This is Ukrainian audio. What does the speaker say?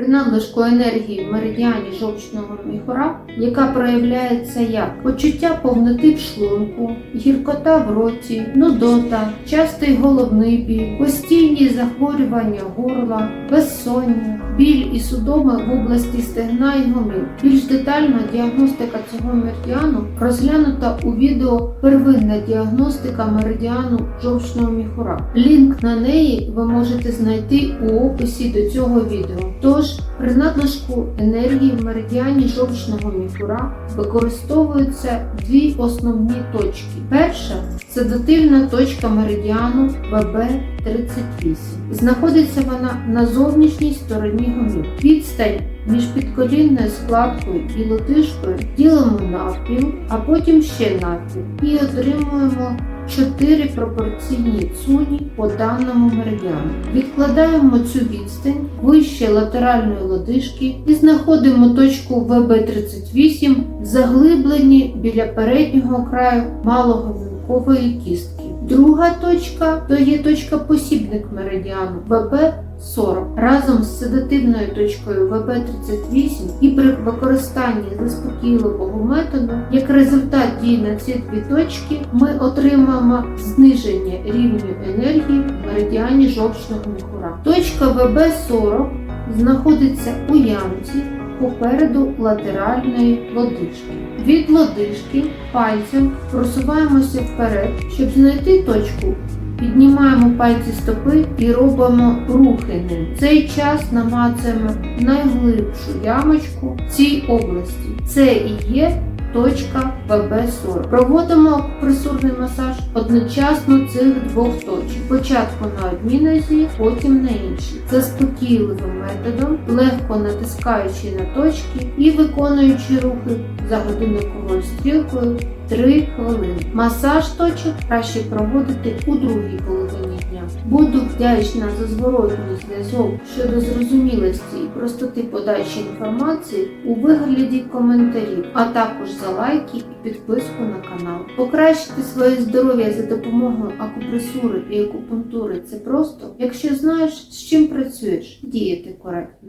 при надлишку енергії в меридіані жовчного міхора, яка проявляється як почуття повноти в шлунку, гіркота в роті, нудота, частий головний біль, постійні захворювання горла, безсоння, біль і судоми в області стегна і гомілки. Більш детальна діагностика цього меридіану розглянута у відео Первинна діагностика меридіану жовчного міхура. Лінк на неї ви можете знайти у описі до цього відео. Тож, при надлишку енергії в меридіані жовчного міхура використовуються дві основні точки. Перша седативна точка меридіану ВБ38. Знаходиться вона на зовнішній стороні гомілки. Відстань між підколінною складкою і лодижкою ділимо навпіл, а потім ще навпіл і отримуємо 4 пропорційні цуні по даному меридіану. Відкладаємо цю відстань вище латеральної лодижки і знаходимо точку ВБ38 в заглибленні біля переднього краю малого вилкової кістки. Друга точка то є точка посібник меридіану ВБ 40 разом з седативною точкою ВБ38 і при використанні заспокійливого методу, як результат дії на ці дві точки, ми отримаємо зниження рівню енергії в меридіані жовчного міхура. Точка ВБ40 знаходиться у ямці попереду латеральної лодижки. Від лодижки пальцем просуваємося вперед, щоб знайти точку. Піднімаємо пальці стопи і робимо рухи ним. Цей час намацуємо найглибшу ямочку в цій області. Це і є точка ВБ40. Проводимо акупресурний масаж одночасно цих двох точок. Спочатку на одній нозі, потім на іншій. Заспокійливим методом, легко натискаючи на точки і виконуючи рухи за годинниковою стрілкою 3 хвилини. Масаж точок краще проводити у другій половині. Буду вдячна за зворотній зв'язок щодо зрозумілості і простоти подачі інформації у вигляді коментарів, а також за лайки і підписку на канал. Покращити своє здоров'я за допомогою акупресури і акупунктури це просто, якщо знаєш, з чим працюєш, діяти коректно.